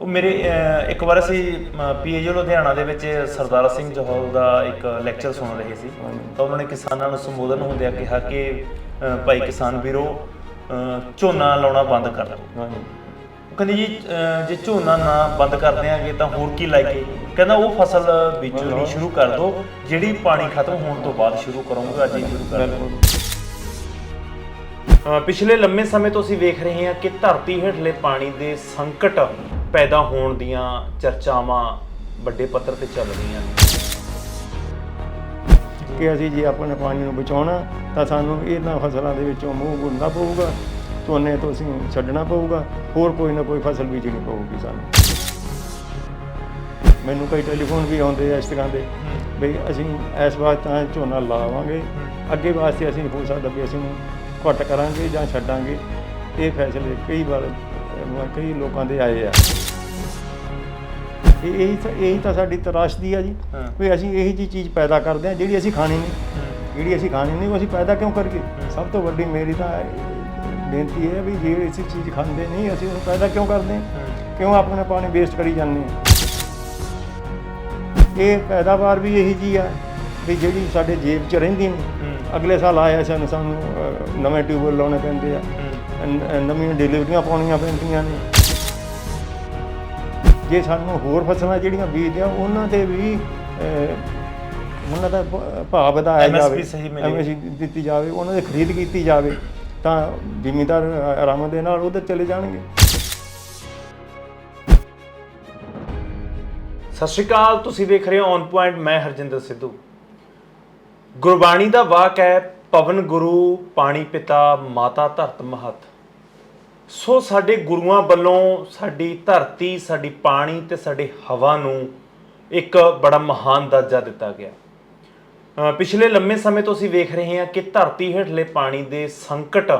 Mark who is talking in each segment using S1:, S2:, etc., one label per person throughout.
S1: ਉਹ ਮੇਰੇ ਅਹ, ਇੱਕ ਵਾਰ ਅਸੀਂ ਪੀਏਯੂ ਲੁਧਿਆਣਾ ਦੇ ਵਿੱਚ ਸਰਦਾਰ ਸਿੰਘ ਜਹੌਲ ਦਾ ਇੱਕ ਲੈਕਚਰ ਸੁਣ ਰਹੇ ਸੀ। ਤਾਂ ਉਹਨਾਂ ਨੇ ਕਿਸਾਨਾਂ ਨੂੰ ਸੰਬੋਧਨ ਹੁੰਦਿਆਂ ਕਿਹਾ ਕਿ ਅਹ, ਭਾਈ ਕਿਸਾਨ ਵੀਰੋ ਅਹ, ਝੋਨਾ ਲਾਉਣਾ ਬੰਦ ਕਰ ਦਿਓ। ਉਹ ਕਹਿੰਦੇ ਜੀ ਅਹ, ਜੇ ਝੋਨਾ ਨਾ ਬੰਦ ਕਰ ਦਿਆਂਗੇ ਤਾਂ ਹੋਰ ਕੀ ਲਾਈਏ? ਕਹਿੰਦਾ ਉਹ ਫਸਲ ਬੀਜਣੀ ਸ਼ੁਰੂ ਕਰ ਦਿਓ ਜਿਹੜੀ ਪਾਣੀ ਖਤਮ ਹੋਣ ਤੋਂ ਬਾਅਦ ਸ਼ੁਰੂ ਕਰੋਗੇ ਅੱਜ ਹੀ ਸ਼ੁਰੂ ਕਰ ਦਿਓ। ਅ, ਪਿਛਲੇ ਲੰਮੇ ਸਮੇਂ ਤੋਂ ਅਸੀਂ ਵੇਖ ਰਹੇ ਹਾਂ ਕਿ ਧਰਤੀ ਹੇਠਲੇ ਪਾਣੀ ਦੇ ਸੰਕਟ ਪੈਦਾ ਹੋਣ ਦੀਆਂ ਚਰਚਾਵਾਂ ਵੱਡੇ ਪੱਧਰ ਤੇ ਚੱਲ ਰਹੀਆਂ ਨੇ।
S2: ਕਿ ਅਸੀਂ ਜੇ ਆਪਣੇ ਪਾਣੀ ਨੂੰ ਬਚਾਉਣਾ, ਤਾਂ ਸਾਨੂੰ ਇਹਨਾਂ ਫਸਲਾਂ ਦੇ ਵਿੱਚੋਂ ਮੂੰਹ ਗੁੰਦਾ ਪਊਗਾ, ਝੋਨੇ ਤੋਂ ਅਸੀਂ ਛੱਡਣਾ ਪਊਗਾ, ਹੋਰ ਕੋਈ ਨਾ ਕੋਈ ਫਸਲ ਬੀਜਣੀ ਪਊਗੀ ਸਾਨੂੰ। ਮੈਨੂੰ ਕਈ ਟੈਲੀਫੋਨ ਵੀ ਆਉਂਦੇ ਆ ਇਸ ਤਰ੍ਹਾਂ ਦੇ, ਵੀ ਅਸੀਂ ਇਸ ਵਾਰ ਤਾਂ ਝੋਨਾ ਲਾਵਾਂਗੇ, ਅੱਗੇ ਵਾਸਤੇ ਅਸੀਂ ਹੋ ਸਕਦਾ ਵੀ ਅਸੀਂ ਘੱਟ ਕਰਾਂਗੇ ਜਾਂ ਛੱਡਾਂਗੇ। ਇਹ ਫੈਸਲੇ ਕਈ ਵਾਰ ਕਈ ਲੋਕਾਂ ਦੇ ਆਏ ਆ। ਇਹ ਇਹੀ ਤਾਂ ਇਹੀ ਤਾਂ ਸਾਡੀ ਤਰਾਸ਼ਦੀ ਆ ਜੀ
S1: ਹਾਂ।
S2: ਵੀ ਅਸੀਂ ਇਹੀ ਜੀ ਚੀਜ਼ ਪੈਦਾ ਕਰਦੇ ਹਾਂ ਜਿਹੜੀ ਅਸੀਂ ਖਾਣੀ ਨਹੀਂ। ਜਿਹੜੀ ਅਸੀਂ ਖਾਣੀ ਨਹੀਂ ਉਹ ਅਸੀਂ ਪੈਦਾ ਕਿਉਂ ਕਰੀਏ? ਸਭ ਤੋਂ ਵੱਡੀ ਮੇਰੀ ਤਾਂ ਇਹ ਬੇਨਤੀ ਹੈ ਵੀ ਜੇ ਅਸੀਂ ਚੀਜ਼ ਖਾਂਦੇ ਨਹੀਂ ਅਸੀਂ ਉਹਨੂੰ ਪੈਦਾ ਕਿਉਂ ਕਰਦੇ ਹਾਂ? ਕਿਉਂ ਆਪਣਾ ਪਾਣੀ ਵੇਸਟ ਕਰੀ ਜਾਂਦੇ ਹਾਂ? ਇਹ ਪੈਦਾਵਾਰ ਵੀ ਇਹੀ ਜੀ ਆ ਵੀ ਜਿਹੜੀ ਸਾਡੇ ਜੇਬ 'ਚ ਰਹਿੰਦੀ ਨਹੀਂ। ਅਗਲੇ ਸਾਲ ਆਇਆ ਸਾਨੂੰ ਸਾਨੂੰ ਅਹ, ਨਵੇਂ ਟਿਊਬਲ ਲਾਉਣੇ ਪੈਂਦੇ ਆ। ਨ- ਨਵੀਆਂ ਡਿਲੀਵਰੀਆਂ ਪਾਉਣੀਆਂ ਪੈਂਦੀਆਂ ਨੇ। ਜੇ ਸਾਨੂੰ ਹੋਰ ਫਸਲਾਂ ਜਿਹੜੀਆਂ ਬੀਜਦੇ ਆ ਉਹਨਾਂ ਤੇ ਵੀ ਉਹਨਾਂ ਦਾ ਭਾਅ ਵਧਾਇਆ ਜਾਵੇ
S1: ਸਹੀ ਮਿਲੇ।
S2: ਦਿੱਤੀ ਜਾਵੇ ਉਹਨਾਂ ਦੀ ਖਰੀਦ ਕੀਤੀ ਜਾਵੇ ਤਾਂ ਜ਼ਿਮੀਂਦਾਰ ਆਰਾਮ ਦੇ ਨਾਲ ਉਧਰ ਚਲੇ ਜਾਣਗੇ।
S1: ਸਤਿ ਸ਼੍ਰੀ ਅਕਾਲ ਤੁਸੀਂ ਵੇਖ ਰਹੇ ਹੋ ਔਨ ਪੁਆਇੰਟ ਮੈਂ ਹਰਜਿੰਦਰ ਸਿੱਧੂ। ਗੁਰਬਾਣੀ ਦਾ ਵਾਕ ਹੈ ਪਵਨ ਗੁਰੂ ਪਾਣੀ ਪਿਤਾ ਮਾਤਾ ਧਰਤ ਮਹਤ। ਸੋ ਸਾਡੇ ਗੁਰੂਆਂ ਵੱਲੋਂ ਸਾਡੀ ਧਰਤੀ, ਸਾਡੀ ਪਾਣੀ ਤੇ ਸਾਡੇ ਹਵਾ ਨੂੰ ਇੱਕ ਬੜਾ ਮਹਾਨ ਦਰਜਾ ਦਿੱਤਾ ਗਿਆ। ਪਿਛਲੇ ਲੰਮੇ ਸਮੇਂ ਤੋਂ ਅਸੀਂ ਵੇਖ ਰਹੇ ਹਾਂ ਕਿ ਧਰਤੀ ਹੇਠਲੇ ਪਾਣੀ ਦੇ ਸੰਕਟ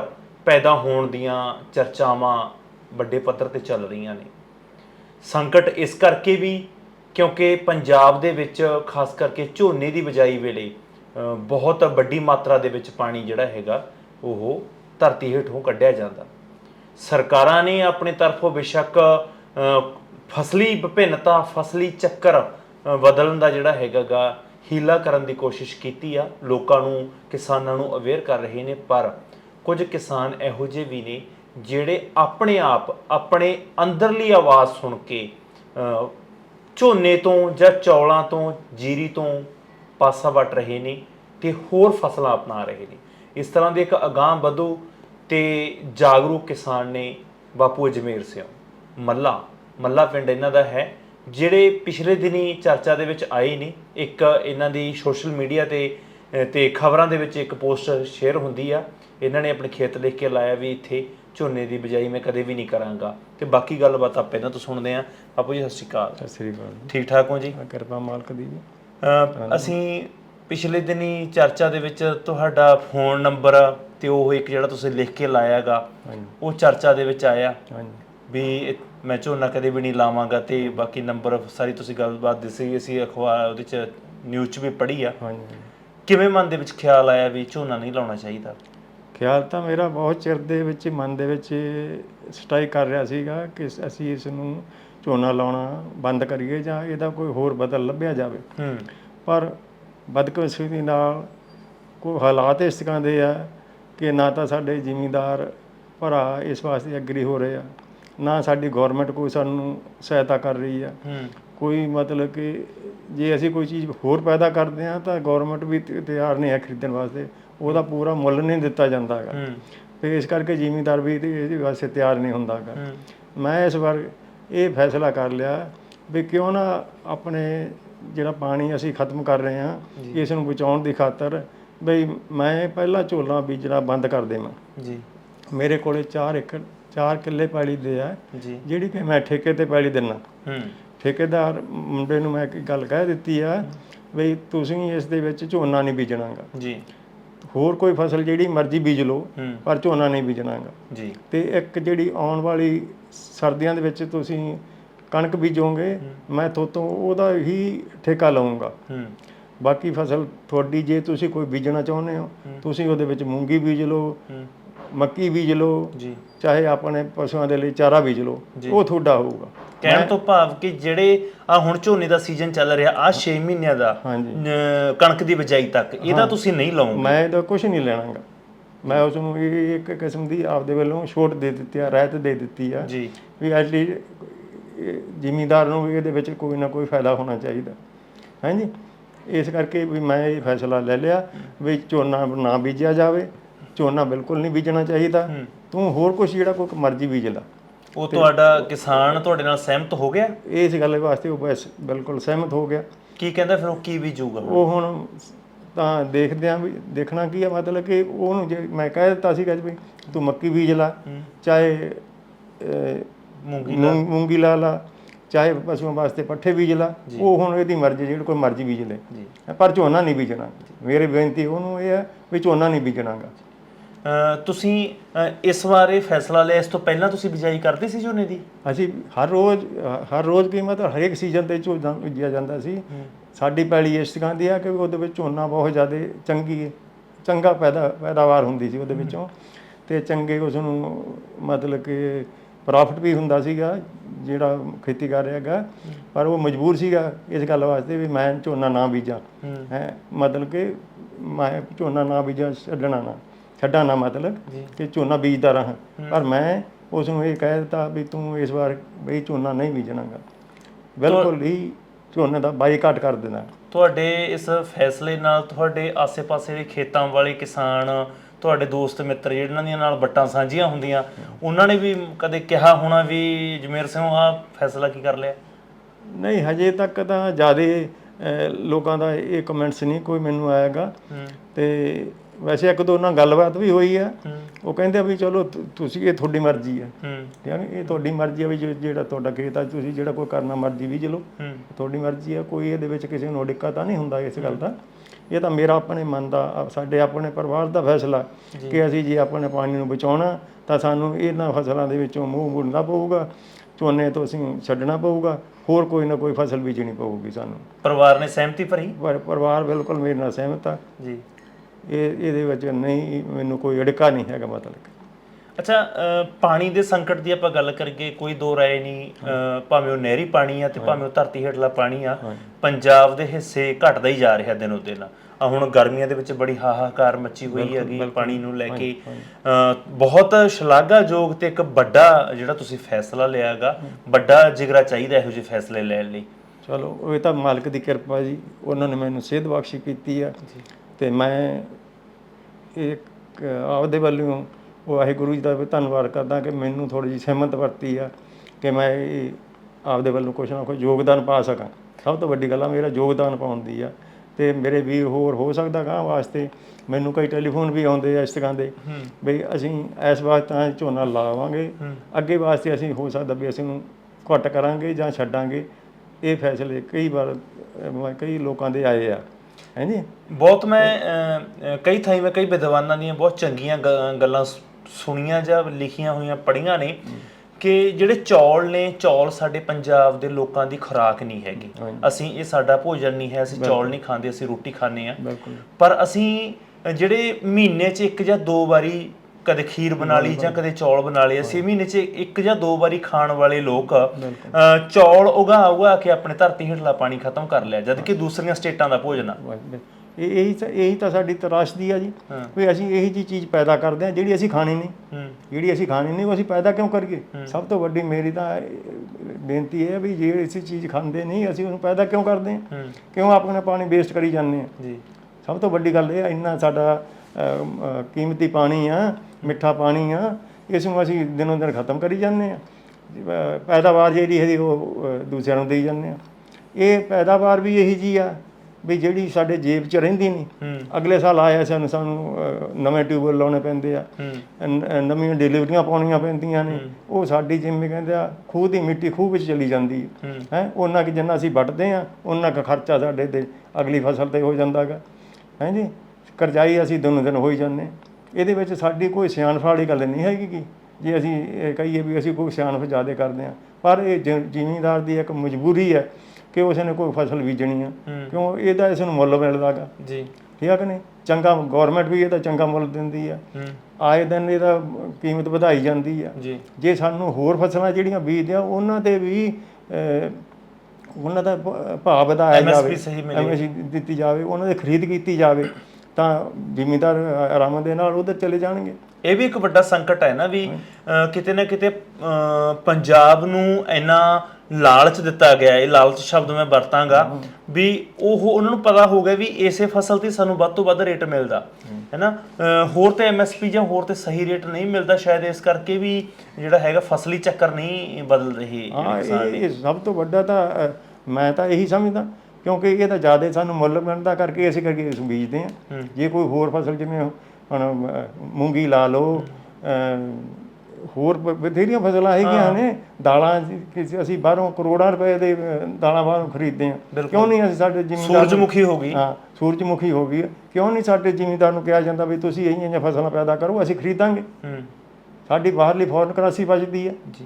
S1: ਪੈਦਾ ਹੋਣ ਦੀਆਂ ਚਰਚਾਵਾਂ ਵੱਡੇ ਪੱਧਰ ਤੇ ਚੱਲ ਰਹੀਆਂ ਨੇ। ਸੰਕਟ ਇਸ ਕਰਕੇ ਵੀ ਕਿਉਂਕਿ ਪੰਜਾਬ ਦੇ ਵਿੱਚ, ਖਾਸ ਕਰਕੇ ਝੋਨੇ ਦੀ ਬਿਜਾਈ ਵੇਲੇ ਬਹੁਤ ਵੱਡੀ ਮਾਤਰਾ ਦੇ ਵਿੱਚ ਪਾਣੀ ਜਿਹੜਾ ਹੈਗਾ, ਉਹ ਧਰਤੀ ਹੇਠੋਂ ਕੱਢਿਆ ਜਾਂਦਾ। ਸਰਕਾਰਾਂ ਨੇ ਆਪਣੇ ਤਰਫੋਂ ਬੇਸ਼ੱਕ ਫਸਲੀ ਵਿਭਿੰਨਤਾ ਫਸਲੀ ਚੱਕਰ ਅ, ਬਦਲਣ ਦਾ ਜਿਹੜਾ ਹੈਗਾਗਾ ਹੀਲਾ ਕਰਨ ਦੀ ਕੋਸ਼ਿਸ਼ ਕੀਤੀ ਆ। ਲੋਕਾਂ ਨੂੰ ਕਿਸਾਨਾਂ ਨੂੰ ਅਵੇਅਰ ਕਰ ਰਹੇ ਨੇ ਪਰ ਕੁਝ ਕਿਸਾਨ ਇਹੋ ਜਿਹੇ ਵੀ ਨੇ ਜਿਹੜੇ ਆਪਣੇ ਆਪ ਆਪਣੇ ਅੰਦਰਲੀ ਆਵਾਜ਼ ਸੁਣ ਕੇ ਝੋਨੇ ਤੋਂ ਜਾਂ ਚੌਲਾਂ ਤੋਂ ਜੀਰੀ ਤੋਂ ਪਾਸਾ ਵੱਟ ਰਹੇ ਨੇ ਤੇ ਹੋਰ ਫਸਲਾਂ ਅਪਣਾ ਰਹੇ ਨੇ। ਇਸ ਤਰ੍ਹਾਂ ਦੇ ਇੱਕ ਅਗਾਹ ਵਧੂ ਤੇ ਜਾਗਰੂਕ ਕਿਸਾਨ ਨੇ ਬਾਪੂ ਅਜਮੇਰ ਸਿੰਘ ਮੱਲਾ ਮੱਲਾ ਪਿੰਡ ਇਹਨਾਂ ਦਾ ਹੈ ਜਿਹੜੇ ਪਿਛਲੇ ਦਿਨੀ ਚਰਚਾ ਦੇ ਵਿੱਚ ਆਏ ਨੇ ਇੱਕ ਇਹਨਾਂ ਦੀ ਸੋਸ਼ਲ ਮੀਡੀਆ ਤੇ ਤੇ ਖਬਰਾਂ ਦੇ ਵਿੱਚ ਇੱਕ ਪੋਸਟ ਸ਼ੇਅਰ ਹੁੰਦੀ ਆ ਇਹਨਾਂ ਨੇ ਆਪਣੇ ਖੇਤ ਲਿਖ ਕੇ ਲਾਇਆ ਵੀ ਇੱਥੇ ਝੋਨੇ ਦੀ ਬਿਜਾਈ ਮੈਂ ਕਦੇ ਵੀ ਨਹੀਂ ਕਰਾਂਗਾ। ਤੇ ਬਾਕੀ ਗੱਲਬਾਤ ਆਪਾਂ ਇਹਨਾਂ ਤੋਂ ਸੁਣਦੇ ਆਂ ਬਾਪੂ ਜੀ ਸਤਿ ਸ਼੍ਰੀ ਅਕਾਲ।
S2: ਸਤਿ ਸ੍ਰੀ ਅਕਾਲ
S1: ਠੀਕ ਠਾਕ ਹੋ ਜੀ?
S2: ਕਿਰਪਾ ਮਾਲਕ ਦੀ ਜੀ।
S1: ਅਸੀਂ ਪਿਛਲੇ ਦਿਨੀ ਚਰਚਾ ਦੇ ਵਿੱਚ ਤੁਹਾਡਾ ਫੋਨ ਨੰਬਰ ਤੇ ਉਹ ਇੱਕ ਜਿਹੜਾ ਤੁਸੀਂ ਲਿਖ ਕੇ ਲਾਇਆਗਾ
S2: ਹਾਂਜੀ।
S1: ਉਹ ਚਰਚਾ ਦੇ ਵਿੱਚ ਆਇਆ।
S2: ਹਾਂਜੀ।
S1: ਵੀ ਇਹ- ਮੈਂ ਝੋਨਾ ਕਦੇ ਵੀ ਨਹੀਂ ਲਾਵਾਂਗਾ ਤੇ ਬਾਕੀ ਨੰਬਰ ਸਾਰੀ ਤੁਸੀਂ ਗੱਲਬਾਤ ਦੱਸੀ ਅਸੀਂ ਅਖਬਾਰ ਉਹਦੇ ਚ ਨਿਊਜ਼ ਚ ਵੀ ਪੜ੍ਹੀ ਆ।
S2: ਹਾਂਜੀ
S1: ਕਿਵੇਂ ਮਨ ਦੇ ਵਿੱਚ ਖਿਆਲ ਆਇਆ ਵੀ ਝੋਨਾ ਨਹੀਂ ਲਾਉਣਾ ਚਾਹੀਦਾ?
S2: ਖਿਆਲ ਤਾਂ ਮੇਰਾ ਬਹੁਤ ਚਿਰ ਦੇ ਵਿੱਚ ਮਨ ਦੇ ਵਿੱਚ ਸਟ੍ਰਾਈਕ ਕਰ ਰਿਹਾ ਸੀਗਾ ਕਿ ਅਸੀਂ ਇਸ ਨੂੰ ਝੋਨਾ ਲਾਉਣਾ ਬੰਦ ਕਰੀਏ ਜਾਂ ਇਹਦਾ ਕੋਈ ਹੋਰ ਬਦਲ ਲੱਭਿਆ ਜਾਵੇ।
S1: ਹੂੰ।
S2: ਪਰ ਬਦਕਿਸਮਤੀ ਨਾਲ ਕੋਈ ਹਾਲਾਤ ਇਸ ਤਰ੍ਹਾਂ ਦੇ ਆ ਕਿ ਨਾ ਤਾਂ ਸਾਡੇ ਜ਼ਿਮੀਂਦਾਰ ਭਰਾ ਇਸ ਵਾਸਤੇ ਐਗਰੀ ਹੋ ਰਹੇ ਆ ਨਾ ਸਾਡੀ ਗਵਰਨਮੈਂਟ ਕੋਈ ਸਾਨੂੰ ਸਹਾਇਤਾ ਕਰ ਰਹੀ ਆ। ਕੋਈ ਮਤਲਬ ਕਿ ਜੇ ਅਸੀਂ ਕੋਈ ਚੀਜ਼ ਹੋਰ ਪੈਦਾ ਕਰਦੇ ਆ ਤਾਂ ਗਵਰਨਮੈਂਟ ਵੀ ਤਿਆਰ ਨਹੀਂ ਹੈ ਖਰੀਦਣ ਵਾਸਤੇ ਉਹਦਾ ਪੂਰਾ ਮੁੱਲ ਨਹੀਂ ਦਿੱਤਾ ਜਾਂਦਾ ਹੈਗਾ। ਤੇ ਇਸ ਕਰਕੇ ਜ਼ਿਮੀਂਦਾਰ ਵੀ ਇਹਦੇ ਵਾਸਤੇ ਤਿਆਰ ਨਹੀਂ ਹੁੰਦਾ ਹੈਗਾ। ਮੈਂ ਇਸ ਵਾਰ ਇਹ ਫੈਸਲਾ ਕਰ ਲਿਆ ਵੀ ਕਿਉਂ ਨਾ ਆਪਣੇ ਜਿਹੜਾ ਪਾਣੀ ਅਸੀਂ ਖਤਮ ਕਰ ਰਹੇ ਹਾਂ ਇਸ ਨੂੰ ਬਚਾਉਣ ਦੀ ਖਾਤਰ ਬਈ ਮੈਂ ਪਹਿਲਾਂ ਝੋਨਾ ਬੀਜਣਾ ਬੰਦ ਕਰ ਦੇਵਾਂ।
S1: ਜੀ।
S2: ਮੇਰੇ ਕੋਲੇ 4 ਏਕੜ 4 ਕਿੱਲੇ ਪੈਲੀ ਦੇ ਆ ਜਿਹੜੀ ਕਿ ਮੈਂ ਠੇਕੇ ਤੇ ਪੈਲੀ ਦਿੰਨਾ।
S1: ਹੂੰ।
S2: ਠੇਕੇਦਾਰ ਮੁੰਡੇ ਨੂੰ ਮੈਂ ਇੱਕ ਗੱਲ ਕਹਿ ਦਿੱਤੀ ਆ ਬਈ ਤੁਸੀਂ ਇਸ ਦੇ ਵਿੱਚ ਝੋਨਾ ਨਹੀਂ ਬੀਜਣਾਗਾ।
S1: ਜੀ।
S2: ਹੋਰ ਕੋਈ ਫਸਲ ਜਿਹੜੀ ਮਰਜ਼ੀ ਬੀਜ ਲਓ ਪਰ ਝੋਨਾ ਨਹੀਂ ਬੀਜਣਾਗਾ।
S1: ਜੀ।
S2: ਤੇ ਇੱਕ ਜਿਹੜੀ ਆਉਣ ਵਾਲੀ ਸਰਦੀਆਂ ਦੇ ਵਿੱਚ ਤੁਸੀਂ ਕਣਕ ਬੀਜੋਗੇ ਮੈਂ ਤੁਹਾਤੋਂ ਉਹਦਾ ਹੀ ਠੇਕਾ ਲਵਾਂਗਾ
S1: ਹੂੰ।
S2: ਬਾਕੀ ਫਸਲ ਤੁਹਾਡੀ ਜੇ ਤੁਸੀਂ ਕੋਈ ਬੀਜਣਾ ਚਾਹੁੰਦੇ ਹੋ ਤੁਸੀਂ ਉਹਦੇ ਵਿੱਚ ਮੂੰਗੀ ਬੀਜ ਲਓ ਮੱਕੀ ਬੀਜ ਲਓ
S1: ਜੀ।
S2: ਚਾਹੇ ਆਪਣੇ ਪਸ਼ੂਆਂ ਦੇ ਲਈ ਚਾਰਾ ਬੀਜ ਲਓ ਉਹ ਤੁਹਾਡਾ ਹੋਊਗਾ।
S1: ਕਹਿਣ ਤੋਂ ਭਾਵ ਕਿ ਜਿਹੜੇ ਆ ਹੁਣ ਝੋਨੇ ਦਾ ਸੀਜ਼ਨ ਚੱਲ ਰਿਹਾ ਆ 6 ਮਹੀਨਿਆਂ ਦਾ ਕਣਕ ਦੀ ਬਿਜਾਈ ਤੱਕ ਇਹਦਾ ਤੁਸੀਂ ਨਹੀਂ ਲਾਉਂਗੇ
S2: ਮੈਂ ਇਹਦਾ ਕੁਝ ਨਹੀਂ ਲੈਣਾਗਾ। ਮੈਂ ਉਸ ਨੂੰ ਇੱਕ ਕਿਸਮ ਦੀ ਆਪਦੇ ਵੱਲੋਂ ਛੋਟ ਦੇ ਦਿੱਤੀ ਆ ਰਹਿਤ ਦੇ ਦਿੱਤੀ ਆ
S1: ਜੀ।
S2: ਵੀ ਐਟਲੀਸਟ ਜ਼ਿਮੀਂਦਾਰ ਨੂੰ ਵੀ ਇਹਦੇ ਵਿੱਚ ਕੋਈ ਨਾ ਕੋਈ ਫਾਇਦਾ ਹੋਣਾ ਚਾਹੀਦਾ। ਹਾਂਜੀ ਇਸ ਕਰਕੇ ਵੀ ਮੈਂ ਇਹ ਫੈਸਲਾ ਲੈ ਲਿਆ ਵੀ ਝੋਨਾ ਨਾ ਬੀਜਿਆ ਜਾਵੇ ਝੋਨਾ ਬਿਲਕੁਲ ਨਹੀਂ ਬੀਜਣਾ ਚਾਹੀਦਾ। ਤੂੰ ਹੋਰ ਕੁਝ ਜਿਹੜਾ ਕੋਈ ਮਰਜ਼ੀ ਬੀਜ ਲਾ।
S1: ਉਹ ਤੁਹਾਡਾ ਕਿਸਾਨ ਤੁਹਾਡੇ ਨਾਲ ਸਹਿਮਤ ਹੋ ਗਿਆ?
S2: ਇਸ ਗੱਲ ਵਾਸਤੇ ਉਹ ਬਸ ਬਿਲਕੁਲ ਸਹਿਮਤ ਹੋ ਗਿਆ।
S1: ਕੀ ਕਹਿੰਦਾ ਫਿਰ ਉਹ ਕੀ ਬੀਜੂਗਾ?
S2: ਉਹ ਹੁਣ ਤਾਂ ਦੇਖਦੇ ਆ ਵੀ ਦੇਖਣਾ ਕੀ ਆ ਮਤਲਬ ਕਿ ਉਹਨੂੰ ਜੇ ਮੈਂ ਕਹਿ ਦਿੱਤਾ ਸੀਗਾ ਵੀ ਤੂੰ ਮੱਕੀ ਬੀਜ ਲਾ ਚਾਹੇ
S1: ਮੂੰਗੀ
S2: ਮੂੰਗ- ਮੂੰਗੀ ਲਾ ਲਾ ਚਾਹੇ ਪਸ਼ੂਆਂ ਵਾਸਤੇ ਪੱਠੇ ਬੀਜ ਲਾ ਉਹ ਹੁਣ ਇਹਦੀ ਮਰਜ਼ੀ ਜਿਹੜੀ ਕੋਈ ਮਰਜ਼ੀ ਬੀਜ ਲੈ।
S1: ਜੀ।
S2: ਪਰ ਝੋਨਾ ਨਹੀਂ ਬੀਜਣਾ। ਮੇਰੀ ਬੇਨਤੀ ਉਹਨੂੰ ਇਹ ਹੈ ਵੀ ਝੋਨਾ ਨਹੀਂ ਬੀਜਣਾਗਾ।
S1: ਅਹ, ਤੁਸੀਂ ਅਹ, ਇਸ ਵਾਰ ਇਹ ਫੈਸਲਾ ਲਿਆ ਇਸ ਤੋਂ ਪਹਿਲਾਂ ਤੁਸੀਂ ਬਿਜਾਈ ਕਰਦੇ ਸੀ ਝੋਨੇ ਦੀ?
S2: ਅਸੀਂ ਹਰ ਰੋਜ਼ ਹਰ ਰੋਜ਼ ਕੀ ਮਤਲਬ ਹਰੇਕ ਸੀਜ਼ਨ ਤੇ ਝੋਨਾ ਬੀਜਿਆ ਜਾਂਦਾ ਸੀ। ਸਾਡੀ ਪੈਲੀ ਇਸ ਤਰ੍ਹਾਂ ਦੀ ਆ ਕਿ ਉਹਦੇ ਵਿੱਚ ਝੋਨਾ ਬਹੁਤ ਜ਼ਿਆਦਾ ਚੰਗੀ ਹੈ ਚੰਗਾ ਪੈਦਾ ਪੈਦਾਵਾਰ ਹੁੰਦੀ ਸੀ ਉਹਦੇ ਵਿੱਚੋਂ। ਤੇ ਚੰਗੇ ਉਸ ਨੂੰ ਮਤਲਬ ਕਿ ਪ੍ਰੋਫਿਟ ਵੀ ਹੁੰਦਾ ਸੀਗਾ ਜਿਹੜਾ ਖੇਤੀ ਕਰ ਰਿਹਾ ਹੈਗਾ ਪਰ ਉਹ ਮਜਬੂਰ ਸੀਗਾ ਇਸ ਗੱਲ ਵਾਸਤੇ ਵੀ ਮੈਂ ਝੋਨਾ ਨਾ ਬੀਜਾਂ। ਹੈ। ਮਤਲਬ ਕਿ ਮੈਂ ਝੋਨਾ ਨਾ ਬੀਜਾਂ ਛੱਡਣਾ ਨਾ ਛੱਡਾਂ ਨਾ ਮਤਲਬ ਕਿ ਝੋਨਾ ਬੀਜਦਾ ਰਹਾਂ। ਪਰ ਮੈਂ ਉਸ ਨੂੰ ਇਹ ਕਹਿ ਦਿੱਤਾ ਵੀ ਤੂੰ ਇਸ ਵਾਰ ਬਈ ਝੋਨਾ ਨਹੀਂ ਬੀਜਣਾਗਾ। ਬਿਲਕੁਲ ਹੀ ਝੋਨੇ ਦਾ ਬਾਈਕਾਟ ਕਰ ਦੇਣਾ
S1: ਤੁਹਾਡੇ ਇਸ ਫੈਸਲੇ ਨਾਲ ਤੁਹਾਡੇ ਆਸ-ਪਾਸੇ ਦੇ ਖੇਤਾਂ ਵਾਲੇ ਕਿਸਾਨ ਤੁਹਾਡੇ ਦੋਸਤ ਮਿੱਤਰ ਜਿਹਨਾਂ ਦੀਆਂ ਨਾਲ ਵੱਟਾਂ ਸਾਂਝੀਆਂ ਹੁੰਦੀਆਂ ਉਹਨਾਂ ਨੇ ਵੀ ਕਦੇ ਕਿਹਾ ਹੋਣਾ ਵੀ ਜਮੇਰ ਸਿੰਘ ਆ ਫੈਸਲਾ ਕੀ ਕਰ ਲਿਆ?
S2: ਨਹੀਂ ਹਜੇ ਤੱਕ ਤਾਂ ਜਿਆਦੇ ਲੋਕਾਂ ਦਾ ਇਹ ਕਮੈਂਟਸ ਨਹੀਂ ਕੋਈ ਮੈਨੂੰ
S1: ਹੂੰ।
S2: ਤੇ ਵੈਸੇ ਇੱਕ ਦੋ ਨਾਲ ਗੱਲਬਾਤ ਵੀ ਹੋਈ ਆ। ਉਹ ਕਹਿੰਦੇ ਆ ਵੀ ਚਲੋ ਤੁਸੀਂ ਇਹ ਤੁਹਾਡੀ ਮਰਜ਼ੀ ਆ। ਠੀਕ ਹੈ? ਇਹ ਤੁਹਾਡੀ ਮਰਜ਼ੀ ਆ ਵੀ ਜਿਹੜਾ ਤੁਹਾਡਾ ਖੇਤ ਆ ਤੁਸੀਂ ਜਿਹੜਾ ਕੋਈ ਕਰਨਾ ਮਰਜ਼ੀ ਵੀ ਚਲੋ। ਤੁਹਾਡੀ ਮਰਜ਼ੀ ਆ ਕੋਈ ਇਹਦੇ ਵਿੱਚ ਕਿਸੇ ਨੂੰ ਅੜਿੱਕਾ ਤਾਂ ਨਹੀਂ ਹੁੰਦਾ ਇਸ ਗੱਲ ਦਾ। ਇਹ ਤਾਂ ਮੇਰਾ ਆਪਣੇ ਮਨ ਦਾ ਸਾਡੇ ਆਪਣੇ ਪਰਿਵਾਰ ਦਾ ਫੈਸਲਾ ਕਿ ਅਸੀਂ ਜੇ ਆਪਣੇ ਪਾਣੀ ਨੂੰ ਬਚਾਉਣਾ ਤਾਂ ਸਾਨੂੰ ਇਹਨਾਂ ਫਸਲਾਂ ਦੇ ਵਿੱਚੋਂ ਮੂੰਹ ਮੁੜਨਾ ਪਊਗਾ ਝੋਨੇ ਤੋਂ ਅਸੀਂ ਛੱਡਣਾ ਪਊਗਾ ਹੋਰ ਕੋਈ ਨਾ ਕੋਈ ਫਸਲ ਬੀਜਣੀ ਪਊਗੀ ਸਾਨੂੰ।
S1: ਪਰਿਵਾਰ ਨੇ ਸਹਿਮਤੀ ਭਰੀ?
S2: ਪਰ ਪਰਿਵਾਰ ਬਿਲਕੁਲ ਮੇਰੇ ਨਾਲ ਸਹਿਮਤ ਆ।
S1: ਜੀ।
S2: ਇਹ ਇਹਦੇ ਵਿੱਚ ਨਹੀਂ ਮੈਨੂੰ ਕੋਈ ਅੜਿੱਕਾ ਨਹੀਂ ਹੈਗਾ ਮਤਲਬ।
S1: ਅੱਛਾ ਪਾਣੀ ਦੇ ਸੰਕਟ ਦੀ ਆਪਾਂ ਗੱਲ ਕਰੀਏ ਕੋਈ ਦੋ ਰਾਏ ਨਹੀਂ ਭਾਵੇਂ ਉਹ ਨਹਿਰੀ ਪਾਣੀ ਆ ਤੇ ਭਾਵੇਂ ਉਹ ਧਰਤੀ ਹੇਠਲਾ ਪਾਣੀ ਆ ਪੰਜਾਬ ਦੇ ਹਿੱਸੇ ਘਟਦਾ ਹੀ ਜਾ ਰਿਹਾ ਦਿਨੋ ਦਿਨ। ਆ ਹੁਣ ਗਰਮੀਆਂ ਦੇ ਵਿੱਚ ਬੜੀ ਹਾਹਾਕਾਰ ਮੱਚੀ ਹੋਈ ਹੈਗੀ ਪਾਣੀ ਨੂੰ ਲੈ ਕੇ। ਬਹੁਤ ਸ਼ਲਾਘਾਯੋਗ ਤੇ ਇੱਕ ਵੱਡਾ ਜਿਹੜਾ ਤੁਸੀਂ ਫੈਸਲਾ ਲਿਆਗਾ ਵੱਡਾ ਜਿਗਰਾ ਚਾਹੀਦਾ ਇਹੋ ਜਿਹੇ ਫੈਸਲੇ ਲੈਣ ਲਈ।
S2: ਚਲੋ ਉਹ ਇਹ ਤਾਂ ਮਾਲਕ ਦੀ ਕਿਰਪਾ ਜੀ ਉਹਨਾਂ ਨੇ ਮੈਨੂੰ ਸਿਹਤ ਬਖਸ਼ੀ ਕੀਤੀ ਆ ਤੇ ਮੈਂ ਇੱਕ ਆਪਦੇ ਵੱਲੋਂ ਵਾਹਿਗੁਰੂ ਜੀ ਦਾ ਵੀ ਧੰਨਵਾਦ ਕਰਦਾ ਕਿ ਮੈਨੂੰ ਥੋੜੀ ਜਿਹੀ ਸਹਿਮਤ ਵਰਤੀ ਆ ਕਿ ਮੈਂ ਇਹ ਆਪਦੇ ਵੱਲੋਂ ਕੁਛ ਨਾ ਕੁਛ ਯੋਗਦਾਨ ਪਾ ਸਕਾਂ। ਸਭ ਤੋਂ ਵੱਡੀ ਗੱਲ ਆ ਮੇਰਾ ਯੋਗਦਾਨ ਪਾਉਣ ਦੀ ਆ ਤੇ ਮੇਰੇ ਵੀ ਹੋਰ ਹੋ ਸਕਦਾ ਗਾਂ ਵਾਸਤੇ ਮੈਨੂੰ ਕਈ ਟੈਲੀਫੋਨ ਵੀ ਆਉਂਦੇ ਆ ਇਸ ਤਰ੍ਹਾਂ ਦੇ ਵੀ ਅਸੀਂ ਇਸ ਵਾਰ ਤਾਂ ਝੋਨਾ ਲਾਵਾਂਗੇ ਅੱਗੇ ਵਾਸਤੇ ਅਸੀਂ ਹੋ ਸਕਦਾ ਵੀ ਅਸੀਂ ਨੂੰ ਘੱਟ ਕਰਾਂਗੇ ਜਾਂ ਛੱਡਾਂਗੇ। ਇਹ ਫੈਸਲੇ ਕਈ ਵਾਰ ਕਈ ਲੋਕਾਂ ਦੇ ਆਏ ਆ। ਹੈਂਜੀ
S1: ਬਹੁਤ ਮੈਂ ਕਈ ਥਾਈਂ ਮੈਂ ਕਈ ਵਿਦਵਾਨਾਂ ਦੀਆਂ ਬਹੁਤ ਚੰਗੀਆਂ ਗੱਲਾਂ ਸੁਣੀਆਂ ਜਾਂ ਲਿਖੀਆਂ ਹੋਈਆਂ ਪੜ੍ਹੀਆਂ ਨੇ ਕਿ ਜਿਹੜੇ ਚੌਲ ਨੇ ਚੌਲ ਸਾਡੇ ਪੰਜਾਬ ਦੇ ਲੋਕਾਂ ਦੀ ਖੁਰਾਕ ਨਹੀਂ ਹੈਗੀ। ਅਸੀਂ ਇਹ ਸਾਡਾ ਭੋਜਨ ਨਹੀਂ ਹੈ ਅਸੀਂ ਚੌਲ ਨਹੀਂ ਖਾਂਦੇ ਅਸੀਂ ਰੋਟੀ ਖਾਂਦੇ ਆ ਪਰ ਅਸੀਂ ਜਿਹੜੇ ਮਹੀਨੇ 'ਚ ਇੱਕ ਜਾਂ ਦੋ ਵਾਰੀ ਕਦੇ ਖੀਰ ਬਣਾ ਲਈ ਜਾਂ ਕਦੇ ਚੌਲ ਬਣਾ ਲਏ ਅਸੀਂ ਮਹੀਨੇ 'ਚ ਇੱਕ ਜਾਂ ਦੋ ਵਾਰੀ ਖਾਣ ਵਾਲੇ ਲੋਕ ਚੌਲ ਉਗਾ ਉਗਾ ਕੇ ਆਪਣੇ ਧਰਤੀ ਹੇਠਲਾ ਪਾਣੀ ਖਤਮ ਕਰ ਲਿਆ ਜਦ ਕਿ ਦੂਸਰੀਆਂ ਸਟੇਟਾਂ ਦਾ ਭੋਜਨ ਆ।
S2: ਇਹ ਇਹੀ ਤਾਂ ਇਹੀ ਤਾਂ ਸਾਡੀ ਤਰਾਸ਼ਦੀ ਆ ਜੀ
S1: ਹਾਂ।
S2: ਵੀ ਅਸੀਂ ਇਹੀ ਜੀ ਚੀਜ਼ ਪੈਦਾ ਕਰਦੇ ਆ ਜਿਹੜੀ ਅਸੀਂ ਖਾਣੀ ਨਹੀਂ।
S1: ਹੂੰ।
S2: ਜਿਹੜੀ ਅਸੀਂ ਖਾਣੀ ਨਹੀਂ ਉਹ ਅਸੀਂ ਪੈਦਾ ਕਿਉਂ ਕਰੀਏ? ਸਭ ਤੋਂ ਵੱਡੀ ਮੇਰੀ ਤਾਂ ਇਹ ਬੇਨਤੀ ਇਹ ਹੈ ਵੀ ਜੇ ਅਸੀਂ ਚੀਜ਼ ਖਾਂਦੇ ਨਹੀਂ ਅਸੀਂ ਉਹਨੂੰ ਪੈਦਾ ਕਿਉਂ ਕਰਦੇ ਹਾਂ
S1: ਹੂੰ।
S2: ਕਿਉਂ ਆਪਣਾ ਪਾਣੀ ਵੇਸਟ ਕਰੀ ਜਾਂਦੇ ਆ?
S1: ਜੀ।
S2: ਸਭ ਤੋਂ ਵੱਡੀ ਗੱਲ ਇਹ ਆ ਇੰਨਾ ਸਾਡਾ ਅਮ, ਅ, ਕੀਮਤੀ ਪਾਣੀ ਆ ਮਿੱਠਾ ਪਾਣੀ ਆ ਇਸ ਨੂੰ ਅਸੀਂ ਦਿਨੋਂ ਦਿਨ ਖਤਮ ਕਰੀ ਜਾਂਦੇ ਆ। ਅ, ਪੈਦਾਵਾਰ ਜਿਹੜੀ ਹੈਗੀ ਉਹ ਅ, ਦੂਸਰਿਆਂ ਨੂੰ ਦੇਈ ਜਾਂਦੇ ਆ। ਇਹ ਪੈਦਾਵਾਰ ਵੀ ਇਹੀ ਜੀ ਆ ਵੀ ਜਿਹੜੀ ਸਾਡੇ ਜੇਬ 'ਚ ਰਹਿੰਦੀ ਨਹੀਂ ਅਗਲੇ ਸਾਲ ਆਇਆ ਸਾਨੂੰ ਸਾਨੂੰ ਨਵੇਂ ਟਿਊਬਲ ਲਾਉਣੇ ਪੈਂਦੇ ਆ। ਨਵੀਆਂ ਡਿਲੀਵਰੀਆਂ ਪਾਉਣੀਆਂ ਪੈਂਦੀਆਂ ਨੇ। ਉਹ ਸਾਡੀ ਜਿਵੇਂ ਕਹਿੰਦੇ ਆ ਖੂਹ ਦੀ ਮਿੱਟੀ ਖੂਹ ਵਿੱਚ ਚਲੀ ਜਾਂਦੀ
S1: ਹੂੰ।
S2: ਉਹਨਾਂ ਕਿ ਜਿੰਨਾ ਅਸੀਂ ਵੱਟਦੇ ਆ ਉਹਨਾਂ ਕੁ ਖਰਚਾ ਸਾਡੇ ਤੇ ਅਗਲੀ ਫਸਲ ਤੇ ਹੋ ਜਾਂਦਾਗਾ ਹੈ ਜੀ? ਕਰਜ਼ਾਈ ਅਸੀਂ ਦਿਨੋਂ ਦਿਨ ਹੋਈ ਜਾਂਦੇ ਇਹਦੇ ਵਿੱਚ ਸਾਡੀ ਕੋਈ ਸਿਆਣਪ ਵਾਲੀ ਗੱਲ ਨਹੀਂ ਹੈਗੀ ਗੀ। ਜੇ ਅਸੀਂ ਕਹੀਏ ਵੀ ਅਸੀਂ ਕੋਈ ਸਿਆਣਪ ਜ਼ਿਆਦਾ ਕਰਦੇ ਆ। ਪਰ ਇਹ ਜ਼ਿਮੀਂਦਾਰ ਦੀ ਇੱਕ ਮਜਬੂਰੀ ਹੈ ਕਿ ਉਸ ਨੇ ਕੋਈ ਫਸਲ ਬੀਜਣੀ ਆ। ਕਿਉਂ ਇਹਦਾ ਇਸ ਨੂੰ ਮੁੱਲ ਮਿਲਦਾਗਾ?
S1: ਜੀ।
S2: ਠੀਕ ਆ ਕਿ ਨਹੀਂ? ਚੰਗਾ ਗਵਰਨਮੈਂਟ ਵੀ ਇਹਦਾ ਚੰਗਾ ਮੁੱਲ ਦਿੰਦੀ ਆ। ਆਏ ਦਿਨ ਇਹਦਾ ਕੀਮਤ ਵਧਾਈ ਜਾਂਦੀ ਆ।
S1: ਜੀ।
S2: ਸਾਨੂੰ ਹੋਰ ਫਸਲਾਂ ਜਿਹੜੀਆਂ ਬੀਜਦੇ ਆ ਉਹਨਾਂ ਤੇ ਵੀ ਉਹਨਾਂ ਦਾ ਭਾਅ ਵਧਾਇਆ ਜਾਵੇ
S1: ਸਹੀ ਮਿਲੇ।
S2: MSP ਦਿੱਤੀ ਜਾਵੇ ਉਹਨਾਂ ਦੀ ਖਰੀਦ ਕੀਤੀ ਜਾਵੇ। ਤਾਂ ਜ਼ਿਮੀਂਦਾਰ ਆਰਾਮ ਦੇ ਨਾਲ ਉਧਰ ਚਲੇ ਜਾਣਗੇ।
S1: ਇਹ ਵੀ ਇੱਕ ਵੱਡਾ ਸੰਕਟ ਹੈ ਨਾ ਵੀ ਕਿਤੇ ਨਾ ਕਿਤੇ ਪੰਜਾਬ ਨੂੰ ਇੰਨਾ ਲਾਲਚ ਦਿੱਤਾ ਗਿਆ ਇਹ ਲਾਲਚ ਸ਼ਬਦ ਮੈਂ ਵਰਤਾਂਗਾ ਵੀ ਉਹ ਉਹਨਾਂ ਨੂੰ ਪਤਾ ਹੋ ਗਿਆ ਵੀ ਇਸੇ ਫਸਲ ਤੇ ਸਾਨੂੰ ਵੱਧ ਤੋਂ ਵੱਧ ਰੇਟ ਮਿਲਦਾ ਹੈ। ਨਾ? ਹੋਰ ਤੇ ਐਮਐਸਪੀ ਜਾਂ ਹੋਰ ਤੇ ਸਹੀ ਰੇਟ ਨਹੀਂ ਮਿਲਦਾ ਸ਼ਾਇਦ ਇਸ ਕਰਕੇ ਵੀ ਜਿਹੜਾ ਹੈਗਾ ਫਸਲੀ ਚੱਕਰ ਨਹੀਂ ਬਦਲ ਰਹੀ
S2: ਇਹ ਸਭ ਤੋਂ ਵੱਡਾ ਤਾਂ ਮੈਂ ਤਾਂ ਇਹੀ ਸਮਝਦਾ। ਕਿਉਂਕਿ ਇਹ ਤਾਂ ਜ਼ਿਆਦਾ ਸਾਨੂੰ ਮੁੱਲ ਮਿਲਦਾ ਕਰਕੇ ਅਸੀਂ ਕਰਕੇ ਇਸ ਬੀਜਦੇ ਆ ਜੇ ਕੋਈ ਹੋਰ ਫਸਲ ਜਿਵੇਂ ਹੁਣ ਮੂੰਗੀ ਲਾ ਲਓ ਹੋਰ ਬਥੇਰੀਆਂ ਫਸਲਾਂ ਹੈਗੀਆਂ ਨੇ ਦਾਲਾਂ ਅਸੀਂ- ਬਾਹਰੋਂ ਕਰੋੜਾਂ ਰੁਪਏ ਦੇ ਦਾਲਾਂ ਬਾਹਰੋਂ ਖਰੀਦਦੇ ਆ ਕਿਉਂ ਨਹੀਂ ਅਸੀਂ ਸਾਡੇ ਜ਼ਿਮੀਂਦਾਰ
S1: ਸੂਰਜਮੁਖੀ ਹੋ ਗਈ।
S2: ਹਾਂ ਸੂਰਜਮੁਖੀ ਹੋ ਗਈ। ਕਿਉਂ ਨਹੀਂ ਸਾਡੇ ਜ਼ਿਮੀਂਦਾਰ ਨੂੰ ਕਿਹਾ ਜਾਂਦਾ ਵੀ ਤੁਸੀਂ ਇਹੀਆਂ ਫਸਲਾਂ ਪੈਦਾ ਕਰੋ ਅਸੀਂ ਖਰੀਦਾਂਗੇ। ਸਾਡੀ ਬਾਹਰਲੀ ਫੋਰਨ ਕਰੰਸੀ ਬਚਦੀ ਹੈ।
S1: ਜੀ।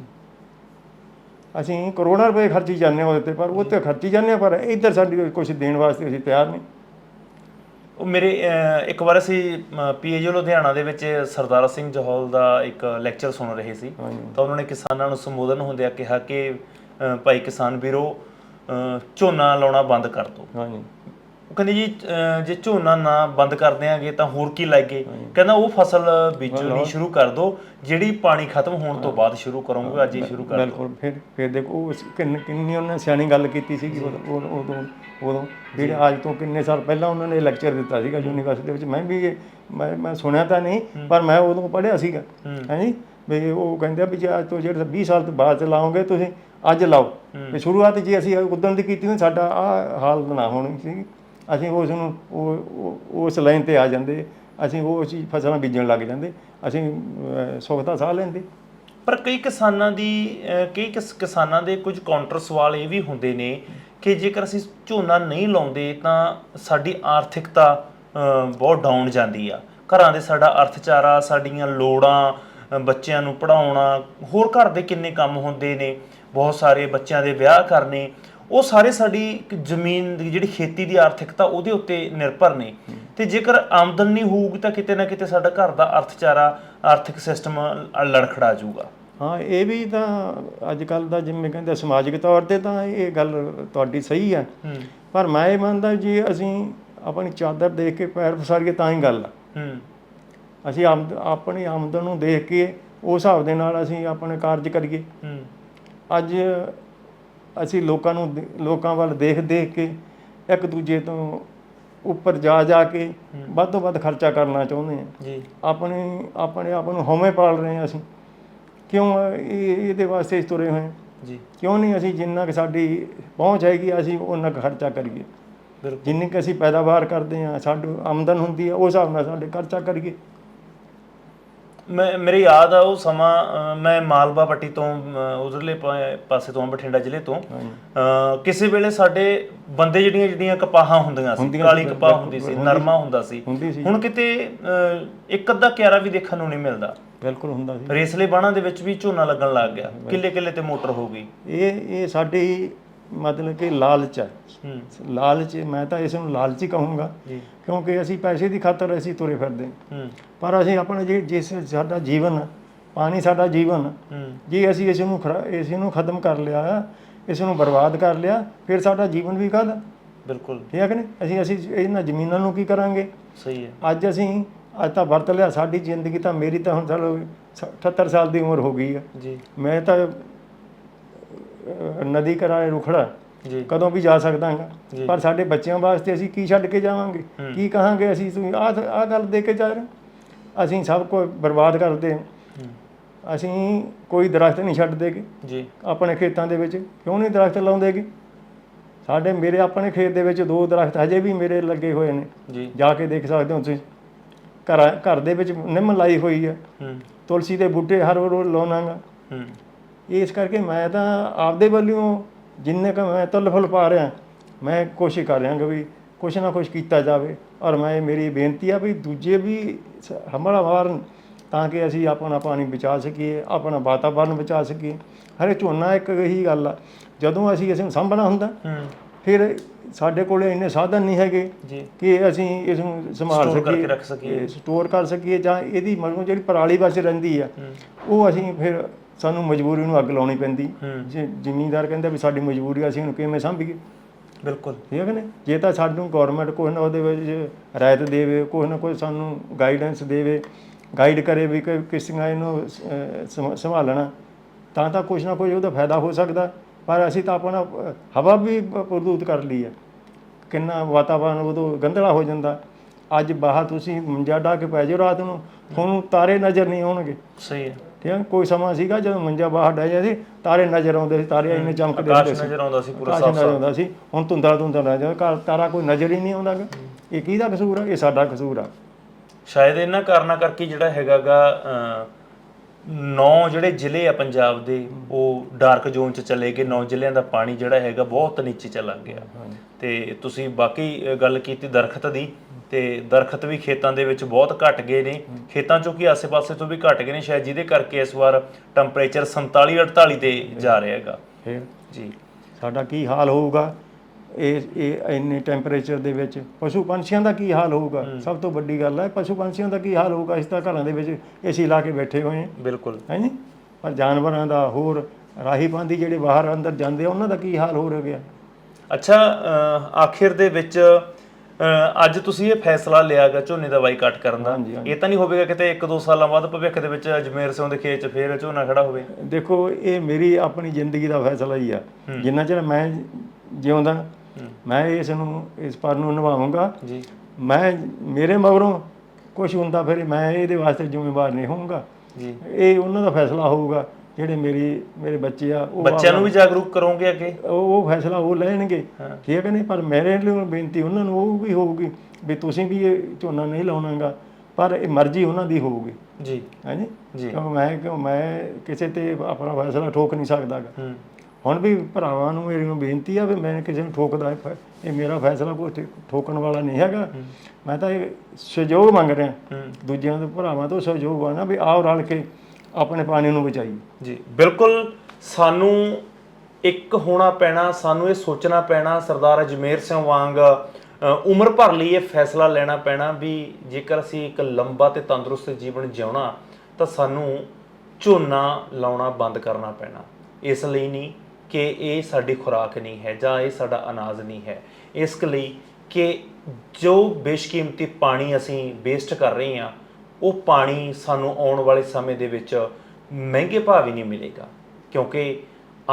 S2: ਅਸੀਂ ਕਰੋੜਾਂ ਰੁਪਏ ਖਰਚੀ ਜਾਂਦੇ ਹਾਂ ਉਹਦੇ ਤੇ ਪਰ ਉਹ ਤੇ ਖਰਚੀ ਜਾਂਦੇ ਹਾਂ ਪਰ ਇੱਧਰ ਸਾਡੀ ਕੁਝ ਦੇਣ ਵਾਸਤੇ ਅਸੀਂ ਤਿਆਰ ਨਹੀਂ।
S1: ਉਹ ਮੇਰੇ ਇੱਕ ਵਾਰ ਅਸੀਂ ਪੀਏਯੂ ਲੁਧਿਆਣਾ ਦੇ ਵਿੱਚ ਸਰਦਾਰਾ ਸਿੰਘ ਜਹੌਲ ਦਾ ਇੱਕ ਲੈਕਚਰ ਸੁਣ ਰਹੇ ਸੀ। ਤਾਂ ਉਹਨਾਂ ਨੇ ਕਿਸਾਨਾਂ ਨੂੰ ਸੰਬੋਧਨ ਹੁੰਦਿਆਂ ਕਿਹਾ ਕਿ ਭਾਈ ਕਿਸਾਨ ਵੀਰੋ ਝੋਨਾ ਲਾਉਣਾ ਬੰਦ ਕਰ ਦਿਓ।
S2: ਹਾਂਜੀ।
S1: ਉਹ ਕਹਿੰਦੇ ਜੀ ਅਹ, ਜੇ ਝੋਨਾ ਨਾ ਬੰਦ ਕਰ ਦਿਆਂਗੇ ਤਾਂ ਹੋਰ ਕੀ ਲਾਗੇ ਕਹਿੰਦਾ ਉਹ ਫਸਲ ਬੀਜਣੀ ਸ਼ੁਰੂ ਕਰ ਦਿਓ ਜਿਹੜੀ ਪਾਣੀ ਖਤਮ ਹੋਣ ਤੋਂ ਬਾਅਦ ਸ਼ੁਰੂ ਕਰੋਗੇ ਅੱਜ ਹੀ ਸ਼ੁਰੂ ਕਰ ਦਿਓ
S2: ਬਿਲਕੁਲ ਫਿਰ ਫਿਰ ਦੇਖੋ ਉਸ ਕਿੰਨ ਕਿੰਨੀ ਉਹਨਾਂ ਸਿਆਣੀ ਗੱਲ ਕੀਤੀ ਸੀਗੀ ਉਦੋਂ ਉਦੋਂ- ਉਦੋਂ ਜਿਹੜੇ ਅੱਜ ਤੋਂ ਕਿੰਨੇ ਸਾਲ ਪਹਿਲਾਂ ਉਹਨਾਂ ਨੇ ਲੈਕਚਰ ਦਿੱਤਾ ਸੀਗਾ ਯੂਨੀਵਰਸਿਟੀ ਦੇ ਵਿੱਚ ਮੈਂ ਵੀ ਇਹ- ਮੈਂ ਮੈਂ ਸੁਣਿਆ ਤਾਂ ਨਹੀਂ ਪਰ ਮੈਂ ਉਦੋਂ ਪੜ੍ਹਿਆ ਸੀਗਾ। ਹਾਂਜੀ ਵੀ ਉਹ ਕਹਿੰਦੇ ਆ ਵੀ ਜੇ ਅੱਜ ਤੋਂ ਜਿਹੜੇ 20 ਸਾਲ ਤੋਂ ਬਾਅਦ ਚ ਲਾਓਗੇ ਤੁਸੀਂ ਅੱਜ ਲਾਓ। ਵੀ ਸ਼ੁਰੂਆਤ ਜੇ ਅਸੀਂ ਉਦੋਂ ਦੀ ਕੀਤੀ ਤਾਂ ਸਾਡਾ ਆ ਹਾਲ ਨਾ ਹੋਣੀ ਸੀ। ਅਸੀਂ ਉਸ ਨੂੰ ਉਹ ਉਸ ਲਾਈਨ ਤੇ ਆ ਜਾਂਦੇ ਅਸੀਂ ਉਹ ਚੀਜ਼ ਫਸਲਾਂ ਬੀਜਣ ਲੱਗ ਜਾਂਦੇ ਅਸੀਂ ਅਹ, ਸੁੱਖ ਦਾ ਸਾਹ ਲੈਂਦੇ।
S1: ਪਰ ਕਈ ਕਿਸਾਨਾਂ ਦੀ ਕਈ ਕਿਸ- ਕਿਸਾਨਾਂ ਦੇ ਕੁਝ ਕਾਊਂਟਰ ਸਵਾਲ ਇਹ ਵੀ ਹੁੰਦੇ ਨੇ ਕਿ ਜੇਕਰ ਅਸੀਂ ਝੋਨਾ ਨਹੀਂ ਲਾਉਂਦੇ ਤਾਂ ਸਾਡੀ ਆਰਥਿਕਤਾ ਬਹੁਤ ਡਾਊਨ ਜਾਂਦੀ ਆ। ਘਰਾਂ ਦੇ ਸਾਡਾ ਅਰਥਚਾਰਾ ਸਾਡੀਆਂ ਲੋੜਾਂ ਬੱਚਿਆਂ ਨੂੰ ਪੜਾਉਣਾ ਹੋਰ ਘਰ ਦੇ ਕਿੰਨੇ ਕੰਮ ਹੁੰਦੇ ਨੇ ਬਹੁਤ ਸਾਰੇ ਬੱਚਿਆਂ ਦੇ ਵਿਆਹ ਕਰਨੇ ਉਹ ਸਾਰੇ ਸਾਡੀ ਇੱਕ ਜ਼ਮੀਨ ਦੀ ਜਿਹੜੀ ਖੇਤੀ ਦੀ ਆਰਥਿਕਤਾ ਉਹਦੇ ਉੱਤੇ ਨਿਰਭਰ ਨੇ। ਤੇ ਜੇਕਰ ਆਮਦਨ ਨਹੀਂ ਹੋਊਗੀ ਤਾਂ ਕਿਤੇ ਨਾ ਕਿਤੇ ਸਾਡਾ ਘਰ ਦਾ ਅਰਥਚਾਰਾ ਆਰਥਿਕ ਸਿਸਟਮ ਲੜਖੜਾ ਜਾਊਗਾ।
S2: ਹਾਂ ਇਹ ਵੀ ਤਾਂ ਅੱਜ ਕੱਲ ਦਾ ਜਿਵੇਂ ਕਹਿੰਦੇ ਸਮਾਜਿਕ ਤੌਰ ਤੇ ਤਾਂ ਇਹ ਗੱਲ ਤੁਹਾਡੀ ਸਹੀ ਹੈ। ਪਰ ਮੈਂ ਇਹ ਮੰਨਦਾ ਜੀ ਅਸੀਂ ਆਪਣੀ ਚਾਦਰ ਦੇਖ ਕੇ ਪੈਰ ਫਸਾਰੀਏ ਤਾਂ ਹੀ ਗੱਲ ਆ।
S1: ਹੂੰ।
S2: ਅਸੀਂ ਆਪਣੀ ਆਮਦਨ ਨੂੰ ਦੇਖ ਕੇ ਉਸ ਹਿਸਾਬ ਦੇ ਨਾਲ ਅਸੀਂ ਆਪਣੇ ਕਾਰਜ ਕਰੀਏ। ਅੱਜ ਅਸੀਂ ਲੋਕਾਂ ਨੂੰ ਲੋਕਾਂ ਵੱਲ ਦੇਖ ਦੇਖ ਕੇ ਇੱਕ ਦੂਜੇ ਤੋਂ ਉੱਪਰ ਜਾ ਜਾ ਕੇ ਵੱਧ ਤੋਂ ਵੱਧ ਖਰਚਾ ਕਰਨਾ ਚਾਹੁੰਦੇ ਹਾਂ।
S1: ਜੀ।
S2: ਆਪਣੇ ਆਪਣੇ ਆਪ ਨੂੰ ਹਉਮੈ ਪਾਲ ਰਹੇ ਹਾਂ ਅਸੀਂ। ਕਿਉਂ ਇਹ ਇਹਦੇ ਵਾਸਤੇ ਤੁਰੇ ਹੋਏ ਹਾਂ।
S1: ਜੀ।
S2: ਕਿਉਂ ਨਹੀਂ? ਅਸੀਂ ਜਿੰਨਾ ਕਿ ਸਾਡੀ ਪਹੁੰਚ ਹੈਗੀ ਅਸੀਂ ਉਹਨਾਂ ਕੁ ਖਰਚਾ ਕਰੀਏ। ਜਿੰਨੀ ਕਿ ਅਸੀਂ ਪੈਦਾਵਾਰ ਕਰਦੇ ਹਾਂ ਸਾਡੀ ਆਮਦਨ ਹੁੰਦੀ ਹੈ ਉਸ ਹਿਸਾਬ ਨਾਲ ਸਾਡੇ ਖਰਚਾ ਕਰੀਏ।
S1: ਮੈਂ ਮੇਰੇ ਯਾਦ ਆ ਉਹ ਸਮਾਂ ਮੈਂ ਮਾਲਵਾ ਪੱਟੀ ਤੋਂ ਉਧਰਲੇ ਪਾ- ਪਾਸੇ ਤੋਂ ਬਠਿੰਡਾ ਜ਼ਿਲ੍ਹੇ ਤੋਂ ਕਿਸੇ ਵੇਲੇ ਸਾਡੇ ਬੰਦੇ ਜਿਹੜੀਆਂ ਜਿਹੜੀਆਂ ਕਪਾਹਾਂ ਹੁੰਦੀਆਂ ਸੀ
S2: ਹੁੰਦੀਆਂ
S1: ਕਾਲੀ ਕਪਾਹ ਹੁੰਦੀ ਸੀ ਨਰਮਾ ਹੁੰਦਾ ਸੀ
S2: ਹੁੰਦੀ ਸੀ।
S1: ਹੁਣ ਕਿਤੇ ਇੱਕ ਅੱਧਾ ਕਿਆਰਾ ਵੀ ਦੇਖਣ ਨੂੰ ਨਹੀਂ ਮਿਲਦਾ।
S2: ਬਿਲਕੁਲ ਹੁੰਦਾ ਸੀ।
S1: ਰੇਸਲੇ ਬਾਣਾ ਦੇ ਵਿੱਚ ਵੀ ਝੋਨਾ ਲੱਗਣ ਲੱਗ ਗਿਆ ਕਿੱਲੇ ਕਿੱਲੇ ਤੇ ਮੋਟਰ ਹੋ ਗਈ।
S2: ਇਹ ਇਹ ਸਾਡੀ ਮਤਲਬ ਕਿ ਲਾਲਚ ਹੈ
S1: ਹੂੰ।
S2: ਲਾਲਚ ਮੈਂ ਤਾਂ ਇਸ ਨੂੰ ਲਾਲਚ ਹੀ ਕਹੂੰਗਾ।
S1: ਜੀ।
S2: ਕਿਉਂਕਿ ਅਸੀਂ ਪੈਸੇ ਦੀ ਖਾਤਰ ਅਸੀਂ ਤੁਰੇ ਫਿਰਦੇ ਹਾਂ।
S1: ਹੂੰ।
S2: ਪਰ ਅਸੀਂ ਆਪਣਾ ਜੇ ਜਿਸ ਸਾਡਾ ਜੀਵਨ ਪਾਣੀ ਸਾਡਾ ਜੀਵਨ
S1: ਹੂੰ।
S2: ਜੇ ਅਸੀਂ ਇਸ ਨੂੰ ਇਸ ਨੂੰ ਖਤਮ ਕਰ ਲਿਆ ਇਸ ਨੂੰ ਬਰਬਾਦ ਕਰ ਲਿਆ ਫਿਰ ਸਾਡਾ ਜੀਵਨ ਵੀ ਕਾਹਦਾ?
S1: ਬਿਲਕੁਲ।
S2: ਠੀਕ ਹੈ ਕਿ ਨਹੀਂ? ਅਸੀਂ ਅਸੀਂ ਇਹਨਾਂ ਜ਼ਮੀਨਾਂ ਨੂੰ ਕੀ ਕਰਾਂਗੇ?
S1: ਸਹੀ ਹੈ।
S2: ਅੱਜ ਅਸੀਂ ਅੱਜ ਤਾਂ ਵਰਤ ਲਿਆ ਸਾਡੀ ਜ਼ਿੰਦਗੀ ਤਾਂ ਮੇਰੀ ਤਾਂ ਹੁਣ ਚਲੋ 78 ਸਾਲ ਦੀ ਉਮਰ ਹੋ ਗਈ ਆ।
S1: ਜੀ।
S2: ਮੈਂ ਤਾਂ ਨਦੀ ਕਿਨਾਰੇ ਰੁਖੜਾ
S1: ਜੀ।
S2: ਕਦੋਂ ਵੀ ਜਾ ਸਕਦਾਗਾ
S1: ਜੀ।
S2: ਪਰ ਸਾਡੇ ਬੱਚਿਆਂ ਵਾਸਤੇ ਅਸੀਂ ਕੀ ਛੱਡ ਕੇ ਜਾਵਾਂਗੇ? ਕੀ ਕਹਾਂਗੇ ਅਸੀਂ? ਤੁਸੀਂ ਆਹ ਆਹ ਗੱਲ ਦੇ ਕੇ ਜਾ ਰਹੇ ਹੋ। ਅਸੀਂ ਸਭ ਕੁਝ ਬਰਬਾਦ ਕਰਦੇ ਹਾਂ।
S1: ਹੂੰ।
S2: ਅਸੀਂ ਕੋਈ ਦਰਖਤ ਨਹੀਂ ਛੱਡਦੇਗੇ
S1: ਜੀ।
S2: ਆਪਣੇ ਖੇਤਾਂ ਦੇ ਵਿੱਚ ਕਿਉਂ ਨਹੀਂ ਦਰਖਤ ਲਾਉਂਦੇਗੇ? ਸਾਡੇ ਮੇਰੇ ਆਪਣੇ ਖੇਤ ਦੇ ਵਿੱਚ ਦੋ ਦਰਖਤ ਹਜੇ ਵੀ ਮੇਰੇ ਲੱਗੇ ਹੋਏ ਨੇ।
S1: ਜੀ।
S2: ਜਾ ਕੇ ਦੇਖ ਸਕਦੇ ਹੋ ਤੁਸੀਂ। ਘਰ ਘਰ ਦੇ ਵਿੱਚ ਨਿੰਮ ਲਾਈ ਹੋਈ ਹੈ
S1: ਹੂੰ।
S2: ਤੁਲਸੀ ਦੇ ਬੂਟੇ ਹਰ ਰੋਜ਼ ਲਾਉਣਾਗਾ
S1: ਹੂੰ।
S2: ਇਸ ਕਰਕੇ ਮੈਂ ਤਾਂ ਆਪਦੇ ਵੱਲੋਂ ਜਿੰਨੇ ਕ ਮੈਂ ਤੁੱਲ ਫੁੱਲ ਪਾ ਰਿਹਾ ਮੈਂ ਕੋਸ਼ਿਸ਼ ਕਰ ਰਿਹਾ ਕਿ ਵੀ ਕੁਛ ਨਾ ਕੁਛ ਕੀਤਾ ਜਾਵੇ ਔਰ ਮੈਂ ਮੇਰੀ ਬੇਨਤੀ ਆ ਵੀ ਦੂਜੇ ਵੀ ਹਮਲਾ ਮਾਰਨ ਤਾਂ ਕਿ ਅਸੀਂ ਆਪਣਾ ਪਾਣੀ ਬਚਾ ਸਕੀਏ ਆਪਣਾ ਵਾਤਾਵਰਨ ਬਚਾ ਸਕੀਏ। ਹਰੇ ਝੋਨਾ ਇੱਕ ਇਹੀ ਗੱਲ ਆ ਜਦੋਂ ਅਸੀਂ ਇਸ ਨੂੰ ਸਾਂਭਣਾ ਹੁੰਦਾ ਫਿਰ ਸਾਡੇ ਕੋਲ ਇੰਨੇ ਸਾਧਨ ਨਹੀਂ ਹੈਗੇ
S1: ਜੀ।
S2: ਕਿ ਅਸੀਂ ਇਸ ਨੂੰ ਸੰਭਾਲ ਸਕੀਏ
S1: ਰੱਖ ਸਕੀਏ।
S2: ਸਟੋਰ ਕਰ ਸਕੀਏ ਜਾਂ ਇਹਦੀ ਮਤਲਬ ਜਿਹੜੀ ਪਰਾਲੀ ਬਸ ਰਹਿੰਦੀ ਆ ਉਹ ਅਸੀਂ ਫਿਰ ਸਾਨੂੰ ਮਜਬੂਰੀ ਨੂੰ ਅੱਗ ਲਾਉਣੀ ਪੈਂਦੀ। ਜੇ ਜ਼ਿਮੀਂਦਾਰ ਕਹਿੰਦਾ ਵੀ ਸਾਡੀ ਮਜਬੂਰੀ ਆ, ਅਸੀਂ ਉਹਨੂੰ ਕਿਵੇਂ ਸੰਭੀਏ?
S1: ਬਿਲਕੁਲ।
S2: ਠੀਕ ਹੈ ਨੇ ਜੇ ਤਾਂ ਸਾਨੂੰ ਗਵਰਨਮੈਂਟ ਕੋਈ ਨਾ ਉਹਦੇ ਵਿੱਚ ਰਾਇਤ ਦੇਵੇ ਕੋਈ ਨਾ ਕੋਈ ਸਾਨੂੰ ਗਾਈਡੈਂਸ ਦੇਵੇ ਗਾਈਡ ਕਰੇ ਵੀ ਕਿ ਕਿਸ ਤਰ੍ਹਾਂ ਇਹਨੂੰ ਅਹ, ਸੰਭ- ਸੰਭਾਲਣਾ ਤਾਂ ਤਾਂ ਕੁਝ ਨਾ ਕੁਝ ਉਹਦਾ ਫਾਇਦਾ ਹੋ ਸਕਦਾ। ਪਰ ਅਸੀਂ ਤਾਂ ਆਪਣਾ ਅਹ, ਹਵਾ ਵੀ ਪ- ਪ੍ਰਦੂਤ ਕਰ ਲਈ ਹੈ। ਕਿੰਨਾ ਵਾਤਾਵਰਣ ਉਦੋਂ ਗੰਧਲਾ ਹੋ ਜਾਂਦਾ। ਅੱਜ ਬਾਹਰ ਤੁਸੀਂ ਮੰਜਾ ਢਾ ਕੇ ਪੈ ਜਾਓ ਰਾਤ ਨੂੰ ਤੁਹਾਨੂੰ ਤਾਰੇ ਨਜ਼ਰ ਨਹੀਂ ਆਉਣਗੇ।
S1: ਸਹੀ ਹੈ।
S2: ਠੀਕ ਹੈ ਕੋਈ ਸਮਾਂ ਸੀਗਾ ਜਦੋਂ ਮੰਜਾ ਬਾਹਰ ਜਾਂਦੇ ਸੀ ਤਾਰੇ ਨਜ਼ਰ ਆਉਂਦੇ ਸੀ ਤਾਰੇ ਇੰਨੇ ਚਮਕਦੇ ਹੁੰਦੇ ਸੀ।
S1: ਨਜ਼ਰ ਆਉਂਦਾ ਸੀ ਪੂਰਾ ਸਾਫ਼
S2: ਨਜ਼ਰ ਆਉਂਦਾ ਸੀ। ਹੁਣ ਧੁੰਦਲਾ ਧੁੰਦਲਾ ਰਹਿ ਜਾਂਦਾ। ਘਰ ਤਾਰਾ ਕੋਈ ਨਜ਼ਰ ਹੀ ਨਹੀਂ ਆਉਂਦਾ। ਇਹ ਕਿਹਦਾ ਕਸੂਰ ਆ? ਇਹ ਸਾਡਾ ਕਸੂਰ ਆ।
S1: ਸ਼ਾਇਦ ਇਹਨਾਂ ਕਾਰਨਾਂ ਕਰਕੇ ਜਿਹੜਾ ਹੈਗਾਗਾ ਨੌ ਜਿਹੜੇ ਜ਼ਿਲ੍ਹੇ ਆ ਪੰਜਾਬ ਦੇ ਉਹ ਡਾਰਕ ਜ਼ੋਨ ਚ ਚਲੇ ਗਏ। ਨੌ ਜ਼ਿਲ੍ਹਿਆਂ ਦਾ ਪਾਣੀ ਜਿਹੜਾ ਹੈਗਾ ਬਹੁਤ ਨੀਚੇ ਚਲਾ ਗਿਆ। ਤੇ ਤੁਸੀਂ ਬਾਕੀ ਗੱਲ ਕੀਤੀ ਦਰਖਤ ਦੀ ਤੇ ਦਰਖਤ ਵੀ ਖੇਤਾਂ ਦੇ ਵਿੱਚ ਬਹੁਤ ਘਟ ਗਏ ਨੇ। ਖੇਤਾਂ ਚੋਂ ਕੀ ਆਸੇ-ਪਾਸੇ ਤੋਂ ਵੀ ਘਟ ਗਏ ਨੇ? ਸ਼ਾਇਦ ਜਿਹਦੇ ਕਰਕੇ ਇਸ ਵਾਰ ਟੈਂਪਰੇਚਰ 47 48 ਤੇ ਜਾ ਰਿਹਾ ਹੈਗਾ। ਜੀ।
S2: ਸਾਡਾ ਕੀ ਹਾਲ ਹੋਊਗਾ? ਇਹ ਇਹ ਇੰਨੇ ਟੈਂਪਰੇਚਰ ਦੇ ਵਿੱਚ ਪਸ਼ੂ ਪੰਛੀਆਂ ਦਾ ਕੀ ਹਾਲ ਹੋਊਗਾ? ਸਭ ਤੋਂ ਵੱਡੀ ਗੱਲ ਹੈ ਪਸ਼ੂ ਪੰਛੀਆਂ ਦਾ ਕੀ ਹਾਲ ਹੋਊਗਾ? ਇਸ ਤਾਂ ਘਰਾਂ ਦੇ ਵਿੱਚ ਏਸੀ ਲਾ ਕੇ ਬੈਠੇ ਹੋਏ ਹਾਂ।
S1: ਬਿਲਕੁਲ।
S2: ਹੈ ਨਹੀਂ ਪਰ ਜਾਨਵਰਾਂ ਦਾ ਹੋਰ ਰਾਹੀ ਪਾਂਦੀ ਜਿਹੜੇ ਬਾਹਰ ਅੰਦਰ ਜਾਂਦੇ ਆ ਉਹਨਾਂ ਦਾ ਕੀ ਹਾਲ ਹੋ ਰਿਹਾ
S1: ਅੱਛਾ ਆਖਿਰ ਦੇ ਵਿੱਚ ਅੱਜ ਤੁਸੀਂ ਇਹ ਫੈਸਲਾ ਲਿਆਗਾ ਝੋਨੇ ਦਾ ਬਾਈਕਾਟ ਕਰਨ ਦਾ। ਇਹ ਤਾਂ ਨਹੀਂ ਹੋਵੇਗਾ ਕਿਤੇ 1-2 ਸਾਲਾਂ ਬਾਅਦ ਭਵਿੱਖ ਦੇ ਵਿੱਚ ਅਜਮੇਰ ਸਿੰਘ ਦੇ ਖੇਤ 'ਚ ਫੇਰ ਝੋਨਾ ਖੜਾ ਹੋਵੇ।
S2: ਦੇਖੋ ਇਹ ਮੇਰੀ ਆਪਣੀ ਜ਼ਿੰਦਗੀ ਦਾ ਫੈਸਲਾ ਹੀ ਆ। ਜਿੰਨਾ ਚਿਰ ਮੈਂ ਜਿਉਂਦਾ ਮੈਂ ਇਸ ਨੂੰ ਇਸ ਪਰ ਨੂੰ ਨਿਭਾਵਾਂਗਾ।
S1: ਜੀ।
S2: ਮੈਂ ਮੇਰੇ ਮਗਰੋਂ ਕੁਝ ਹੁੰਦਾ ਫਿਰ ਮੈਂ ਇਹਦੇ ਵਾਸਤੇ ਜ਼ਿੰਮੇਵਾਰ ਨਹੀਂ ਹੋਊਂਗਾ।
S1: ਜੀ।
S2: ਇਹ ਉਹਨਾਂ ਦਾ ਫੈਸਲਾ ਹੋਊਗਾ ਜਿਹੜੇ ਮੇਰੀ ਮੇਰੇ ਬੱਚੇ ਆ ਉਹ
S1: ਬੱਚਿਆਂ ਨੂੰ ਵੀ ਜਾਗਰੂਕ ਕਰੋਗੇ ਅੱਗੇ?
S2: ਉਹ ਫੈਸਲਾ ਉਹ ਲੈਣਗੇ। ਠੀਕ ਹੈ ਨਹੀਂ? ਪਰ ਮੇਰੇ ਲਈ ਬੇਨਤੀ ਉਹਨਾਂ ਨੂੰ ਉਹ ਵੀ ਹੋਊਗੀ ਵੀ ਤੁਸੀਂ ਵੀ ਇਹ ਝੋਨਾ ਨਹੀਂ ਲਾਉਣਾਗਾ ਪਰ ਇਹ ਮਰਜ਼ੀ ਉਹਨਾਂ ਦੀ ਹੋਊਗੀ।
S1: ਜੀ।
S2: ਹਾਂਜੀ
S1: ਜੀ।
S2: ਕਿਉਂਕਿ ਮੈਂ ਕਿਉਂ ਮੈਂ ਕਿਸੇ ਤੇ ਆਪਣਾ ਫੈਸਲਾ ਠੋਕ ਨਹੀਂ ਸਕਦਾਗਾ।
S1: ਹੂੰ।
S2: ਹੁਣ ਵੀ ਭਰਾਵਾਂ ਨੂੰ ਮੇਰੀ ਬੇਨਤੀ ਆ ਵੀ ਮੈਂ ਕਿਸੇ ਨੂੰ ਠੋਕਦਾ ਇਹ ਮੇਰਾ ਫੈਸਲਾ ਕੋਈ ਠੋਕਣ ਵਾਲਾ ਨਹੀਂ ਹੈਗਾ। ਮੈਂ ਤਾਂ ਇਹ ਸਹਿਯੋਗ ਮੰਗ ਰਿਹਾ। ਦੂਜਿਆਂ ਦੇ ਭਰਾਵਾਂ ਤੋਂ ਸਹਿਯੋਗ ਆਣਾ ਵੀ ਆਓ ਰਲ ਕੇ ਆਪਣੇ ਪਾਣੀ ਨੂੰ ਬਚਾਈਏ।
S1: ਜੀ ਬਿਲਕੁਲ ਸਾਨੂੰ ਇੱਕ ਹੋਣਾ ਪੈਣਾ ਸਾਨੂੰ ਇਹ ਸੋਚਣਾ ਪੈਣਾ ਸਰਦਾਰ ਅਜਮੇਰ ਸਿੰਘ ਵਾਂਗ ਉਮਰ ਭਰ ਲਈ ਇਹ ਫੈਸਲਾ ਲੈਣਾ ਪੈਣਾ ਵੀ ਜੇਕਰ ਅਸੀਂ ਇੱਕ ਲੰਬਾ ਤੇ ਤੰਦਰੁਸਤ ਜੀਵਨ ਜਿਉਣਾ ਤਾਂ ਸਾਨੂੰ ਝੋਨਾ ਲਾਉਣਾ ਬੰਦ ਕਰਨਾ ਪੈਣਾ। ਇਸ ਲਈ ਨਹੀਂ ਕਿ ਇਹ ਸਾਡੀ ਖੁਰਾਕ ਨਹੀਂ ਹੈ ਜਾਂ ਇਹ ਸਾਡਾ ਅਨਾਜ ਨਹੀਂ ਹੈ। ਇਸ ਲਈ ਕਿ ਜੋ ਬੇਸ਼ਕੀਮਤੀ ਪਾਣੀ ਅਸੀਂ ਵੇਸਟ ਕਰ ਰਹੇ ਹਾਂ, ਉਹ ਪਾਣੀ ਸਾਨੂੰ ਆਉਣ ਵਾਲੇ ਸਮੇਂ ਦੇ ਵਿੱਚ ਮਹਿੰਗੇ ਭਾਅ ਵੀ ਨਹੀਂ ਮਿਲੇਗਾ। ਕਿਉਂਕਿ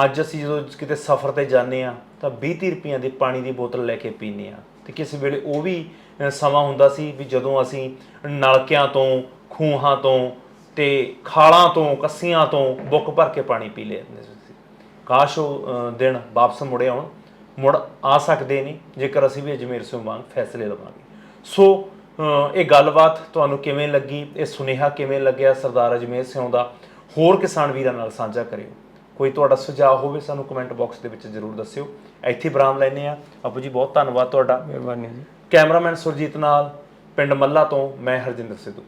S1: ਅੱਜ ਅਸੀਂ ਜਦੋਂ ਕਿਤੇ ਸਫ਼ਰ ਤੇ ਜਾਂਦੇ ਆ ਤਾਂ 20-30 ਰੁਪਈਆਂ ਦੀ ਪਾਣੀ ਦੀ ਬੋਤਲ ਲੈ ਕੇ ਪੀਂਦੇ ਆ ਤੇ ਕਿਸੇ ਵੇਲੇ ਉਹ ਵੀ ਸਮਾਂ ਹੁੰਦਾ ਸੀ ਵੀ ਜਦੋਂ ਅਸੀਂ ਨਲਕਿਆਂ ਤੋਂ, ਖੂਹਾਂ ਤੋਂ ਤੇ ਖਾਲਾਂ ਤੋਂ, ਕੱਸੀਆਂ ਤੋਂ ਬੁੱਕ ਭਰ ਕੇ ਪਾਣੀ ਪੀ ਲੈਂਦੇ ਸੀ ਕਾਸ਼ ਉਹ ਅ, ਦਿਨ ਵਾਪਸ ਮੁੜੇ ਆਉਣ। ਮੁੜ ਆ ਸਕਦੇ ਨੇ ਜੇਕਰ ਅਸੀਂ ਵੀ ਅਜਮੇਰ ਸਿੰਘ ਵਾਂਗ ਫੈਸਲੇ ਲਵਾਂਗੇ। ਸੋ ਅ, ਇਹ ਗੱਲਬਾਤ ਤੁਹਾਨੂੰ ਕਿਵੇਂ ਲੱਗੀ? ਇਹ ਸੁਨੇਹਾ ਕਿਵੇਂ ਲੱਗਿਆ ਸਰਦਾਰ ਅਜਮੇਰ ਸਿੰਘ ਦਾ? ਹੋਰ ਕਿਸਾਨ ਵੀਰਾਂ ਨਾਲ ਸਾਂਝਾ ਕਰਿਓ। ਕੋਈ ਤੁਹਾਡਾ ਸੁਝਾਅ ਹੋਵੇ ਸਾਨੂੰ ਕਮੈਂਟ ਬਾਕਸ ਦੇ ਵਿੱਚ ਜ਼ਰੂਰ ਦੱਸਿਓ। ਇੱਥੇ ਬਰਾਮ ਲੈਨੇ ਆ ਆਪੂ ਜੀ ਬਹੁਤ ਧੰਨਵਾਦ ਤੁਹਾਡਾ।
S2: ਮਿਹਰਬਾਨੀ ਜੀ।
S1: ਕੈਮਰਾਮੈਨ ਸੁਰਜੀਤ ਨਾਲ ਪਿੰਡ ਮੱਲਾ ਤੋਂ ਮੈਂ ਹਰਜਿੰਦਰ ਸਿੱਧੂ।